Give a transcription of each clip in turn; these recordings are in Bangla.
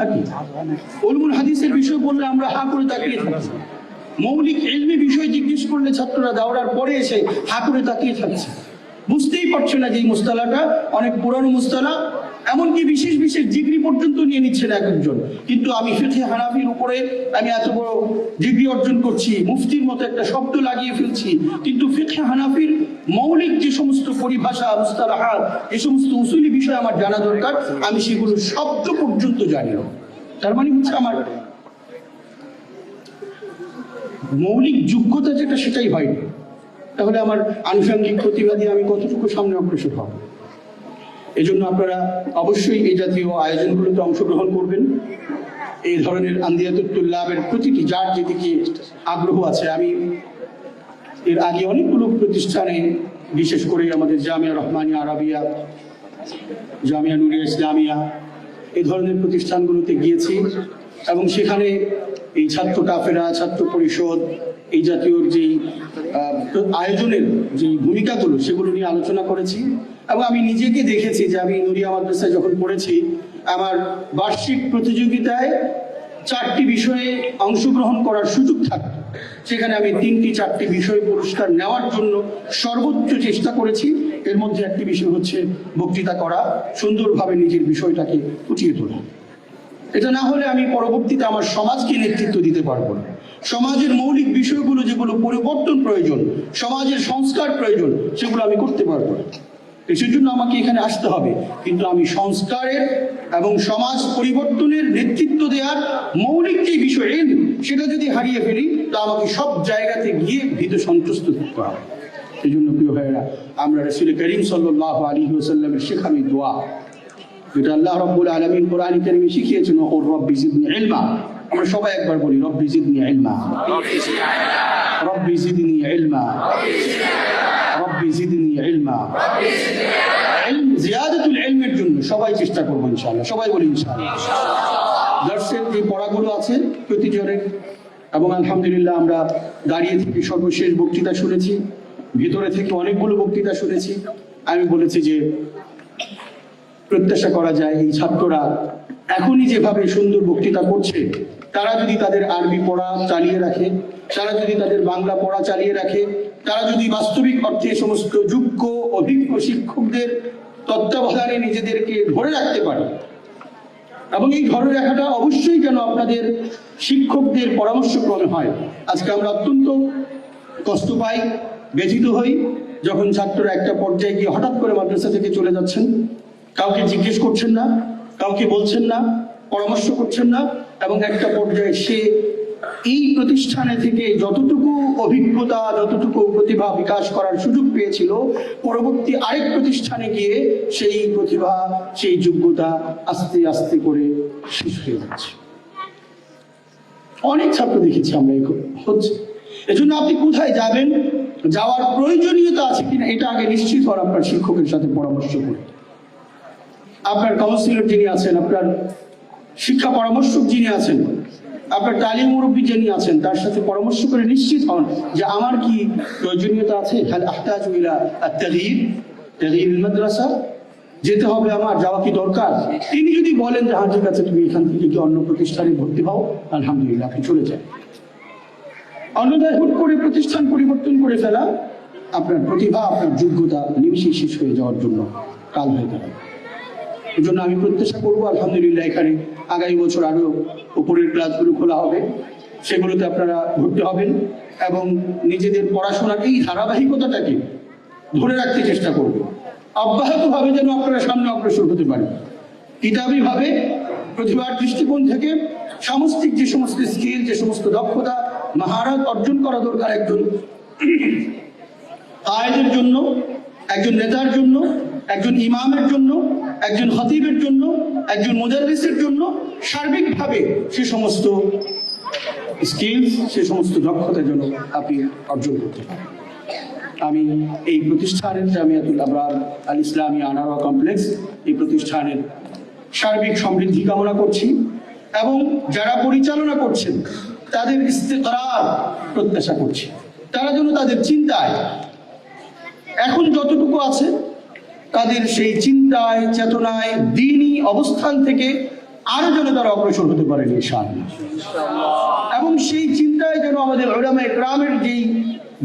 থাকি। উলমুল হাদিসের বিষয় বললে আমরা হা করে তাকিয়ে থাকি। মৌলিক এলমি বিষয় জিজ্ঞেস করলে ছাত্ররা দাওড়ার পরে এসে হা করে তাকিয়ে থাকছে। বুঝতেই পারছে না যে এই মুস্তালাটা অনেক পুরানো মুস্তালা, এমনকি বিশেষ বিশেষ ডিগ্রি পর্যন্ত নিয়ে নিচ্ছেন এক একজন। কিন্তু আমি ফিথে হানাফির উপরে আমি এত বড় ডিগ্রি অর্জন করছি, মুফতির মতো একটা শব্দ লাগিয়ে ফেলছি, কিন্তু ফিথে হানাফির মৌলিক যে সমস্ত পরিভাষা, মুস্তালাহাত, যে সমস্ত উসুলি বিষয় আমার জানা দরকার, আমি সেগুলো শব্দ পর্যন্ত জানি না। তার মানে হচ্ছে আমার মৌলিক যোগ্যতা যেটা সেটাই হয়নি। তাহলে আমার আনুষঙ্গিক প্রতিভা দিয়ে আমি কতটুকু সামনে অগ্রসর হব? এজন্য আপনারা অবশ্যই এই জাতীয় আয়োজনগুলোতে অংশগ্রহণ করবেন। এই ধরনের আন্দিয়াতুল্লাহের প্রতিটি যার যেদিকে আগ্রহ আছে, আমি এর আগে অনেকগুলো প্রতিষ্ঠানে, বিশেষ করে আমাদের জামিয়া রহমানিয়া আরাবিয়া, জামিয়া নুরিয়া ইসলামিয়া এই ধরনের প্রতিষ্ঠানগুলোতে গিয়েছি এবং সেখানে এই ছাত্র কাফেরা ছাত্র পরিষদ, এই জাতীয় যেই আয়োজনের যে ভূমিকাগুলো, সেগুলো নিয়ে আলোচনা করেছি এবং আমি নিজেকে দেখেছি যে আমি নুরিয়া মাদ্রাসায় যখন পড়েছি, আমার বার্ষিক প্রতিযোগিতায় চারটি বিষয়ে অংশগ্রহণ করার সুযোগ থাকতো। সেখানে আমি তিনটি চারটি বিষয় পুরস্কার নেওয়ার জন্য সর্বোচ্চ চেষ্টা করেছি। এর মধ্যে একটি বিষয় হচ্ছে বক্তৃতা করা, সুন্দরভাবে নিজের বিষয়টাকে ফুটিয়ে তোলা। এটা না হলে আমি পরবর্তীতে আমার সমাজকে নেতৃত্ব দিতে পারব না। সমাজের মৌলিক বিষয়গুলো যেগুলো পরিবর্তন প্রয়োজন, সমাজের সংস্কার প্রয়োজন, সেগুলো আমি করতে পারব না। সেই জন্য আমাকে এখানে আসতে হবে। কিন্তু আমি সংস্কারের এবং সমাজ পরিবর্তনের নেতৃত্ব দেওয়ার মৌলিক যে বিষয় সেটা যদি হারিয়ে ফেলি তা আমাকে সব জায়গাতে গিয়ে ভীত সন্ত্রস্ত থাকতে হবে। সেই জন্য প্রিয় ভাইয়েরা আমরা রসুল করিম সাল্লাহ আলী ওসাল্লামের শেখামি দোয়া। যেটা আল্লাহ রব্বুল আলমিন কোরআন কারিমে শিখিয়েছেন ওর রব্বি জিদনি এলমা আমরা সবাই একবার বলি রব্বি জিদনি ইলমা। রব্বি জিদনি রব্বি ইলম জিয়াদাতুল ইলমের জন্য সবাই চেষ্টা করব ইনশাআল্লাহ, সবাই বলি ইনশাআল্লাহ। দর্শের যে পড়াগুলো আছে প্রতিজনের এবং আলহামদুলিল্লাহ আমরা দাঁড়িয়ে থেকে সর্বশেষ বক্তৃতা শুনেছি, ভিতরে থেকে অনেকগুলো বক্তৃতা শুনেছি। আমি বলেছি যে প্রত্যাশা করা যায় এই ছাত্ররা এখনই যেভাবে সুন্দর বক্তৃতা করছে, তারা যদি তাদের আরবি পড়া চালিয়ে রাখে, তারা যদি তাদের বাংলা পড়া চালিয়ে রাখে তারা যদি বাস্তবিক অর্থে সমস্ত যোগ্য, অভিজ্ঞ শিক্ষকদের তত্ত্বাবধানে নিজেদেরকে ধরে রাখতে পারে, এবং এই ধরে রাখাটা অবশ্যই কেন আপনাদের শিক্ষকদের পরামর্শক্রমে হয়। আজকে আমরা অত্যন্ত কষ্ট পাই, ব্যথিত হই, যখন ছাত্ররা একটা পর্যায়ে গিয়ে হঠাৎ করে মাদ্রাসা থেকে চলে যাচ্ছেন। কাউকে জিজ্ঞেস করছেন না, কাউকে বলছেন না, পরামর্শ করছেন না, এবং একটা পর্যায়ে সে এই প্রতিষ্ঠানে থেকে যতটুকু অভিজ্ঞতা, যতটুকু প্রতিভা বিকাশ করার সুযোগ পেয়েছিল, পরবর্তী আরেক প্রতিষ্ঠানে গিয়ে সেই প্রতিভা, সেই যোগ্যতা আস্তে আস্তে করে শেষ হয়ে যাচ্ছে। অনেক ছাত্র দেখেছি আমরা হচ্ছে। এজন্য আপনি কোথায় যাবেন, যাওয়ার প্রয়োজনীয়তা আছে কিনা, এটা আগে নিশ্চিত হন আপনার শিক্ষকের সাথে পরামর্শ করে। আপনার কাউন্সিলর যিনি আছেন, আপনার শিক্ষা পরামর্শক যিনি আছেন আপনার তালিম মুরব্বী যিনি আছেন, তার সাথে পরামর্শ করে নিশ্চিত হন যে আমার কি প্রয়োজনীয়তা আছে। মাদ্রাসা, যেতে হবে আমার, যাওয়া কি দরকার? তিনি যদি বলেন যে হ্যাঁ ঠিক আছে, তুমি এখান থেকে কি অন্য প্রতিষ্ঠানে ভর্তি হও, আলহামদুলিল্লাহ, আপনি চলে যান। অন্যদায় হুট করে প্রতিষ্ঠান পরিবর্তন করে ফেলা, আপনার প্রতিভা, আপনার যোগ্যতা নিমিশে শেষ হয়ে যাওয়ার জন্য কাল হয়ে দাঁড়াবে এই জন্য আমি প্রত্যাশা করব, আলহামদুলিল্লাহ, এখানে আগামী বছর আরও উপরের ক্লাসগুলো খোলা হবে, সেগুলোতে আপনারা ভর্তি হবেন এবং নিজেদের পড়াশোনার এই ধারাবাহিকতাটাকে ধরে রাখতে চেষ্টা করব অব্যাহতভাবে যেন আপনারা সামনে অগ্রসর হতে পারেন। কিতাবি ভাবে প্রতিভার দৃষ্টিকোণ থেকে সামষ্টিক যে সমস্ত স্কিল যে সমস্ত দক্ষতা মহারত অর্জন করা দরকার একজন আয়েদের জন্য, একজন নেতার জন্য, একজন ইমামের জন্য একজন হতিবের জন্য, একজন মুদারিসের জন্য সার্বিকভাবে সে সমস্ত স্কিলস সে সমস্ত দক্ষতা যেন আপনি অর্জন করতে পারেন। আমি এই প্রতিষ্ঠানের জামিয়াতুল আবরার আল ইসলামী আনারা কমপ্লেক্স, এই প্রতিষ্ঠানের সার্বিক সমৃদ্ধি কামনা করছি এবং যারা পরিচালনা করছেন, তাদের ইস্তেকরার প্রত্যাশা করছি। তারা যেন তাদের চিন্তায় এখন যতটুকু আছে তাদের সেই চিন্তায়, চেতনায়, দিনই অবস্থান থেকে আরও যেন তারা অগ্রসর হতে পারেন, ইনশাআল্লাহ। এবং সেই চিন্তায় যেন আমাদের ওলামা গ্রামের যেই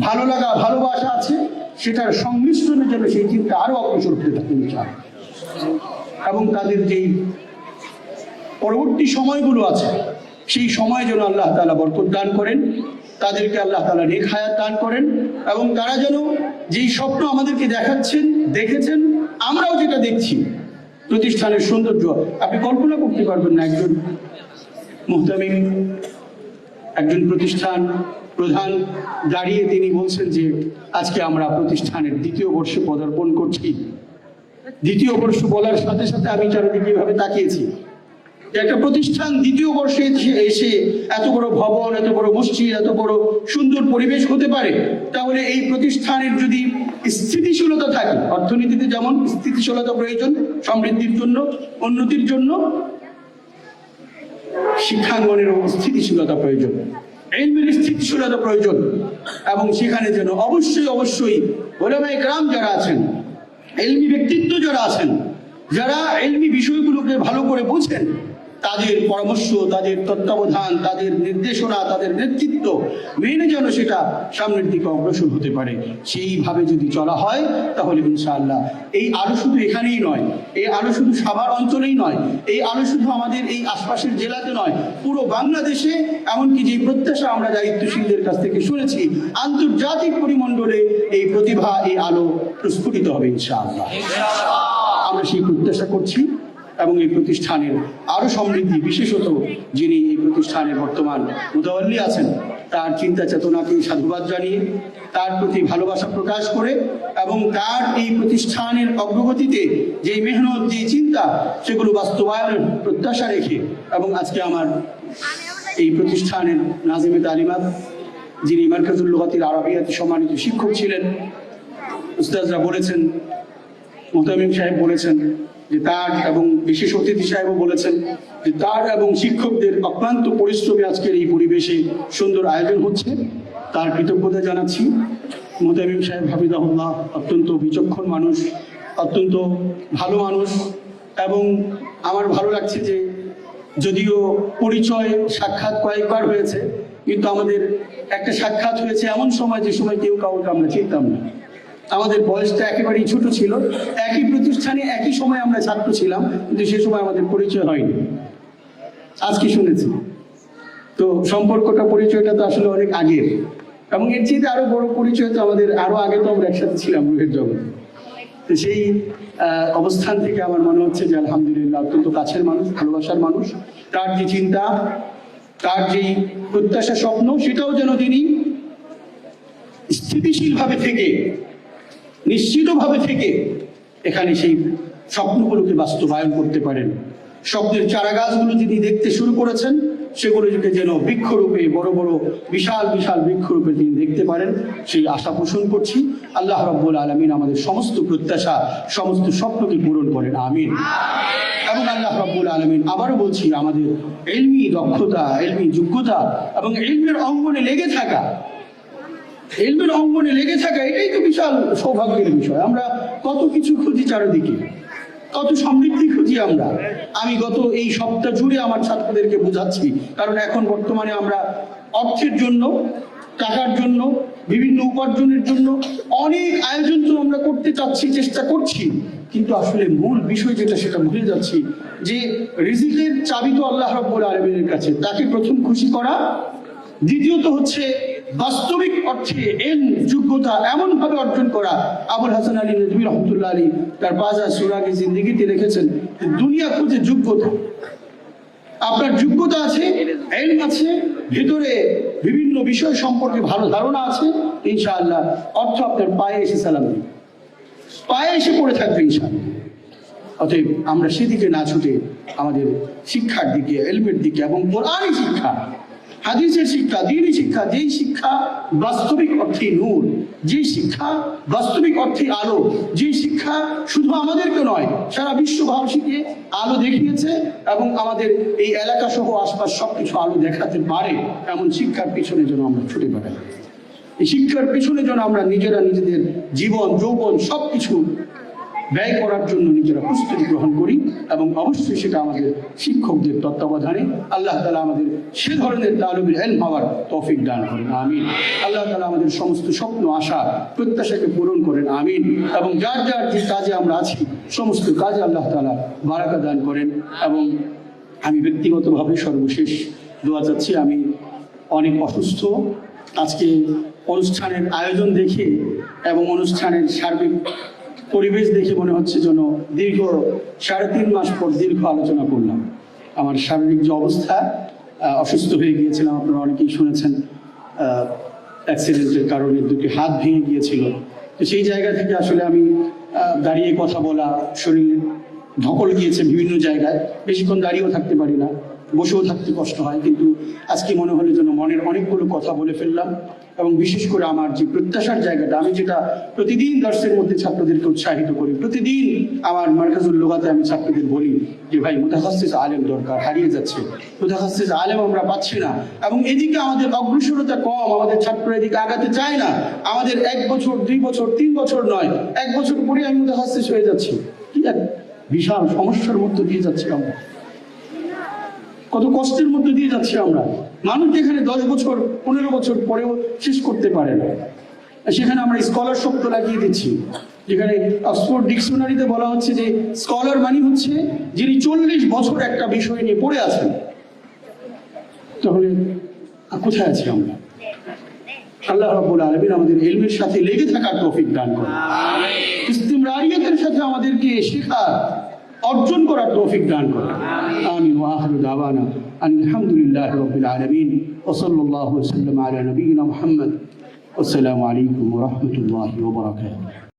ভালো লাগা, ভালোবাসা আছে, সেটার সংমিশ্রণে যেন সেই চিন্তা আরও অগ্রসর হতে থাকে, ইনশাআল্লাহ। এবং তাদের যেই পরবর্তী সময়গুলো আছে, সেই সময় যেন আল্লাহ তালা বরকত দান করেন, তাদেরকে আল্লাহ তালা হায়াত দান করেন, এবং তারা যেন যেই স্বপ্ন আমাদেরকে দেখাচ্ছেন, দেখেছেন আমরাও যেটা দেখছি, প্রতিষ্ঠানের সৌন্দর্য, আপনি কল্পনা করতে পারবেন না একজন মুহতামিম, একজন প্রতিষ্ঠান প্রধান দাঁড়িয়ে তিনি বলছেন যে, আজকে আমরা প্রতিষ্ঠানের দ্বিতীয় বর্ষে পদার্পণ করছি। দ্বিতীয় বর্ষ বলার সাথে সাথে আমি চারিদিকে এভাবে তাকিয়েছি। যে একটা প্রতিষ্ঠান দ্বিতীয় বর্ষে এসে- এত বড় ভবন, এত বড় মসজিদ, এত বড় সুন্দর পরিবেশ হতে পারে, তাহলে এই প্রতিষ্ঠানের যদি স্থিতিশীলতা থাকে, অর্থনীতিতে যেমন স্থিতিশীলতা প্রয়োজন সমৃদ্ধির জন্য, উন্নতির জন্য শিক্ষাঙ্গনেরও স্থিতিশীলতা প্রয়োজন, এলমের স্থিতিশীলতা প্রয়োজন, এবং সেখানে যেন অবশ্যই অবশ্যই ওলামাই গ্রাম যারা আছেন, এলমি ব্যক্তিত্ব যারা আছেন যারা এলমি বিষয়গুলোকে ভালো করে বোঝেন, তাদের পরামর্শ, তাদের তত্ত্বাবধান, তাদের নির্দেশনা, তাদের নেতৃত্ব মেনে যেন সেটা সামনের দিকে অগ্রসর হতে পারে। সেইভাবে যদি চলা হয়, তাহলে ইনশাআল্লাহ এই আলো শুধু এখানেই নয়, এই আলো শুধু সাভার অঞ্চলেই নয়, এই আলো শুধু আমাদের এই আশপাশের জেলাতে নয়, পুরো বাংলাদেশে, এমনকি যে প্রত্যাশা আমরা দায়িত্বশীলদের কাছ থেকে শুনেছি, আন্তর্জাতিক পরিমণ্ডলে এই প্রতিভা, এই আলো প্রস্ফুটিত হবে ইনশাআল্লাহ। আমরা সেই প্রত্যাশা করছি এবং এই প্রতিষ্ঠানের আরও সমৃদ্ধি, বিশেষত যিনি এই প্রতিষ্ঠানের বর্তমান মুতাবল্লি আছেন, তার চিন্তা চেতনাকে সাধুবাদ জানিয়ে, তার প্রতি ভালোবাসা প্রকাশ করে এবং তার এই প্রতিষ্ঠানের অগ্রগতিতে যে মেহনত যে চিন্তা, সেগুলো বাস্তবায়নের প্রত্যাশা রেখে এবং আজকে আমার এই প্রতিষ্ঠানের নাজিমে তালিমাত, যিনি মার্কাজুল আরবিয়াতে সম্মানিত শিক্ষক ছিলেন, উস্তাদরা বলেছেন মোতামিম সাহেব বলেছেন যে তার এবং বিশেষ অতিথি সাহেবও বলেছেন যে তার এবং শিক্ষকদের অক্লান্ত পরিশ্রমে আজকের এই পরিবেশে সুন্দর আয়োজন হচ্ছে। তার কৃতজ্ঞতা জানাচ্ছি। মোতামিম সাহেব হাফিজাহুল্লাহ, অত্যন্ত বিচক্ষণ মানুষ, অত্যন্ত ভালো মানুষ এবং আমার ভালো লাগছে যে যদিও পরিচয় সাক্ষাৎ কয়েকবার হয়েছে, কিন্তু আমাদের একটা সাক্ষাৎ হয়েছে এমন সময় যে সময় কেউ কাউকে আমরা চিনতাম না। আমাদের বয়সটা একেবারেই ছোট ছিল। একই প্রতিষ্ঠানে একই সময় আমরা ছাত্র ছিলাম, কিন্তু সে সময় আমাদের পরিচয় হয়নি। আজকে শুনেছি? তো সম্পর্কটা, পরিচয়টা তো আসলে অনেক আগের। এবং এর চেয়ে আরও বড় পরিচয় তো আমাদের, আরও আগে তো আমরা একসাথে ছিলাম রুহের জগতে। তো সেই অবস্থান থেকে আমার মনে হচ্ছে যে আলহামদুলিল্লাহ অত্যন্ত কাছের মানুষ, ভালোবাসার মানুষ। তার যে চিন্তা, তার যে প্রত্যাশা স্বপ্ন, সেটাও যেন তিনি স্থিতিশীলভাবে থেকে নিশ্চিতভাবে থেকে এখানে সেই স্বপ্নগুলোকে বাস্তবায়ন করতে পারেন। স্বপ্নের চারা গাছগুলো যিনি দেখতে শুরু করেছেন, সেগুলোকে যেন বৃক্ষরূপে, বড় বড়, বিশাল বিশাল বৃক্ষরূপে তিনি দেখতে পারেন, সেই আশা পোষণ করছি। আল্লাহ রব্বুল আলমিন আমাদের সমস্ত প্রত্যাশা, সমস্ত স্বপ্নকে পূরণ করেন। আমিন। এবং আল্লাহ রব্বুল আলমিন আবারও বলছি, আমাদের এলমি দক্ষতা, এলমি যোগ্যতা এবং এলমের অঙ্গনে লেগে থাকা এলমের অঙ্গনে লেগে থাকা, এটাই তো বিশাল সৌভাগ্যের বিষয়। আমরা কত কিছু খুঁজি চারিদিকে, কত সমৃদ্ধি খুঁজি আমরা। আমি গত এই সপ্তাহ জুড়ে আমার ছাত্রদেরকে বোঝাচ্ছি, কারণ এখন বর্তমানে আমরা অর্থের জন্য, টাকার জন্য, বিভিন্ন উপার্জনের জন্য অনেক আয়োজন তো আমরা করতে চাচ্ছি, চেষ্টা করছি। কিন্তু আসলে মূল বিষয় যেটা, সেটা ভুলে যাচ্ছি যে রিজিকের চাবি তো আল্লাহ রব্বুল আলমিনের কাছে। তাকে প্রথম খুশি করা, দ্বিতীয়ত হচ্ছে বাস্তবিক অর্থে এন যোগ্যতা এমন ভাবে অর্জন করা আবুল হাসান আলী নজমির রহমতুল্লাহ আলী তার বাজার সুরাগে জিন্দিগিতে রেখেছেন দুনিয়া খুঁজে যোগ্যতা। আপনার যোগ্যতা আছে এলম আছে, ভিতরে বিভিন্ন বিষয় সম্পর্কে ভালো ধারণা আছে, ইনশাআল্লাহ অর্থ আপনার পায়ে এসে সালাম পায়ে এসে পড়ে থাকবে ইনশাআল্লাহ। অতএব আমরা সেদিকে না ছুটে আমাদের শিক্ষার দিকে, এলমের দিকে এবং কোরআনই শিক্ষা। হাদিসের শিক্ষা দিনই শিক্ষা, যেই শিক্ষা বাস্তবিক অর্থে নূর, যেই শিক্ষা বাস্তবিক অর্থে আলো, যেই শিক্ষা শুধু আমাদেরকে নয়, সারা বিশ্ববাসীকে আলো দেখিয়েছে এবং আমাদের এই এলাকা সহ আশপাশ সবকিছু আলো দেখাতে পারে, এমন শিক্ষার পিছনে যেন আমরা ছুটে বেড়াই। এই শিক্ষার পিছনে যেন আমরা নিজেরা নিজেদের জীবন, যৌবন সবকিছু ব্যয় করার জন্য নিজেরা প্রস্তুতি গ্রহণ করি এবং অবশ্যই সেটা আমাদের শিক্ষকদের তত্ত্বাবধানে আল্লাহ তালা আমাদের সে ধরনের তালুবিল হেল হওয়ার তৌফিক দান করেন, আমিন। আল্লাহ তালা আমাদের সমস্ত স্বপ্ন, আশা, প্রত্যাশাকে পূরণ করেন, আমিন। এবং যার যার যে কাজে আমরা আছি, সমস্ত কাজে আল্লাহ তালা বারাকা দান করেন। এবং আমি ব্যক্তিগতভাবে সর্বশেষ দোয়া চাচ্ছি, আমি অনেক অসুস্থ। আজকে অনুষ্ঠানের আয়োজন দেখে এবং অনুষ্ঠানের সার্বিক পরিবেশ দেখে মনে হচ্ছে যেন দীর্ঘ সাড়ে তিন মাস পর দীর্ঘ আলোচনা করলাম। আমার শারীরিক যে অবস্থা অসুস্থ হয়ে গিয়েছিলাম, আপনারা অনেকেই শুনেছেন অ্যাক্সিডেন্টের কারণে দুটি হাত ভেঙে গিয়েছিল। তো সেই জায়গা থেকে আসলে আমি দাঁড়িয়ে কথা বলা, শরীরে ধকল গিয়েছে বিভিন্ন জায়গায়। বেশিক্ষণ দাঁড়িয়েও থাকতে পারি না। বসেও থাকতে কষ্ট হয়, কিন্তু আজকে মনে হলো যেন মনের অনেকগুলো কথা বলে ফেললাম এবং বিশেষ করে আমার যে প্রত্যাশার জায়গাটা, আমি যেটা প্রতিদিন দর্শের মধ্যে ছাত্রদেরকে উৎসাহিত করি, প্রতিদিন আমার মার্কাজুল লোগাতে আমি ছাত্রদের বলি যে, ভাই, মুতাখাসিস আলেম দরকার, হারিয়ে যাচ্ছে। মুতাখাসিস আলেম আমরা পাচ্ছি না। এবং এদিকে আমাদের অগ্রসরতা কম, আমাদের ছাত্ররা এদিকে আগাতে চায় না। আমাদের এক বছর, দুই বছর, তিন বছর নয়, এক বছর পরে আমি মুতাখাসিস হয়ে যাচ্ছি। কি এক বিশাল সমস্যার মধ্যে দিয়ে যাচ্ছি আমরা। কত কষ্টের মধ্যে দিয়ে যাচ্ছি আমরা। মানুষ যেখানে দশ বছর পনেরো বছর পরেও শেষ করতে পারে না। সেখানে আমরা স্কলারশিপ তো লাগিয়ে দিচ্ছি। যেখানে অক্সফোর্ড ডিকশনারিতে বলা হচ্ছে যে স্কলার মানে হচ্ছে যিনি চল্লিশ বছর একটা বিষয় নিয়ে পড়ে আছেন। তাহলে কোথায় আছি আমরা? আল্লাহ রাব্বুল আলামিন আমাদের ইলমের সাথে লেগে থাকার তৌফিক দান করেন। ইস্তিমরারিয়াতের সাথে আমাদেরকে শেখা অর্জন করার তৌফিক দান করেন। আমিন ওয়া আখিরু দাওয়ানা আলহামদুলিল্লাহি রাব্বিল আলামিন ওয়া সাল্লাল্লাহু ওয়া সাল্লাম আলা নবিয়িনা মুহাম্মদ। আসসালামু আলাইকুম ওয়া রাহমাতুল্লাহি ওয়া বারাকাতুহু।